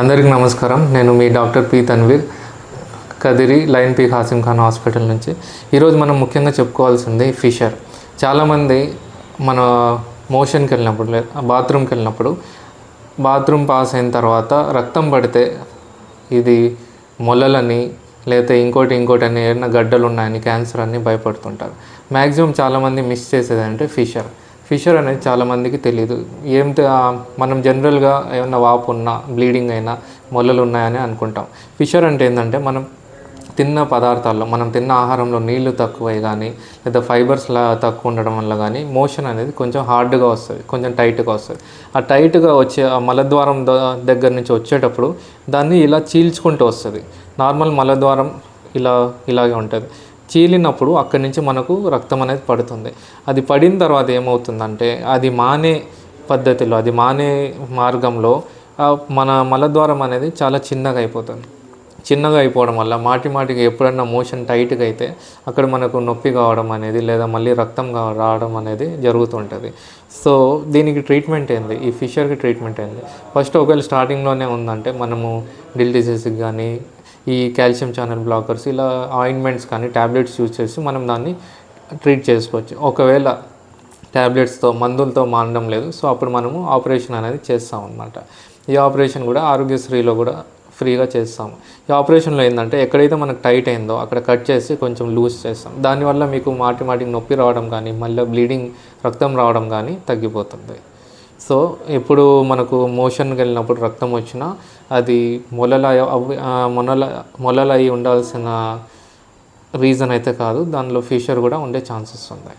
అందరికీ నమస్కారం. నేను మీ డాక్టర్ పి తన్వీర్ కదిరి లైన్ పీ హాసిం ఖాన్ హాస్పిటల్ నుంచి. ఈరోజు మనం ముఖ్యంగా చెప్పుకోవాల్సింది ఫిషర్. చాలామంది మన మోషన్కి వెళ్ళినప్పుడు లేదా బాత్రూమ్కి వెళ్ళినప్పుడు బాత్రూమ్ పాస్ అయిన తర్వాత రక్తం పడితే ఇది మొలలని లేకపోతే ఇంకోటి ఇంకోటి అని ఏమైనా గడ్డలు ఉన్నాయని క్యాన్సర్ అని భయపడుతుంటారు. మ్యాక్సిమం చాలామంది మిస్ చేసేది అంటే ఫిషర్. ఫిషర్ అనేది చాలామందికి తెలియదు ఏం మనం జనరల్గా ఏమన్నా వాపు ఉన్నా బ్లీడింగ్ అయినా మొలలు ఉన్నాయని అనుకుంటాం. ఫిషర్ అంటే ఏంటంటే మనం తిన్న పదార్థాల్లో మనం తిన్న ఆహారంలో నీళ్ళు తక్కువై కానీ లేదా ఫైబర్స్ లా తక్కువ ఉండడం వల్ల కానీ మోషన్ అనేది కొంచెం హార్డ్గా వస్తుంది కొంచెం టైట్గా వస్తుంది. ఆ టైట్గా వచ్చే ఆ మలద్వారం దగ్గర నుంచి వచ్చేటప్పుడు దాన్ని ఇలా చీల్చుకుంటూ వస్తుంది. నార్మల్ మలద్వారం ఇలా ఇలాగే ఉంటుంది. చీలినప్పుడు అక్కడి నుంచి మనకు రక్తం అనేది పడుతుంది. అది పడిన తర్వాత ఏమవుతుందంటే అది మానే పద్ధతిలో అది మానే మార్గంలో మన మలద్వారం అనేది చాలా చిన్నగా అయిపోతుంది. చిన్నగా అయిపోవడం వల్ల మాటి మాటికి ఎప్పుడన్నా మోషన్ టైట్గా అయితే అక్కడ మనకు నొప్పి కావడం అనేది లేదా మళ్ళీ రక్తం కా- రావడం అనేది జరుగుతుంటుంది. సో దీనికి ట్రీట్మెంట్ ఏంది? ఈ ఫిషర్కి ట్రీట్మెంట్ ఏంది? ఫస్ట్ ఒకవేళ స్టార్టింగ్లోనే ఉందంటే మనము డిల్ డిసీజ్కి కానీ ఈ కాల్షియం ఛానల్ బ్లాకర్స్ ఇలా ఆయింట్మెంట్స్ కానీ ట్యాబ్లెట్స్ యూజ్ చేసి మనం దాన్ని ట్రీట్ చేసుకోవచ్చు. ఒకవేళ ట్యాబ్లెట్స్తో మందులతో మానడం లేదు సో అప్పుడు మనము ఆపరేషన్ అనేది చేస్తాం అన్నమాట. ఈ ఆపరేషన్ కూడా ఆరోగ్యశ్రీలో కూడా ఫ్రీగా చేస్తాము ఈ ఆపరేషన్లో ఏంటంటే ఎక్కడైతే మనకు టైట్ అయిందో అక్కడ కట్ చేసి కొంచెం లూజ్ చేస్తాం. దానివల్ల మీకు మాటి మాటికి నొప్పి రావడం కానీ మళ్ళీ బ్లీడింగ్ రక్తం రావడం కానీ తగ్గిపోతుంది. సో ఎప్పుడు మనకు మోషన్కి వెళ్ళినప్పుడు రక్తం వచ్చినా అది మొలల మొలల మొలలై ఉండాల్సిన రీజన్ అయితే కాదు. దానిలో ఫిషర్ కూడా ఉండే ఛాన్సెస్ ఉన్నాయి.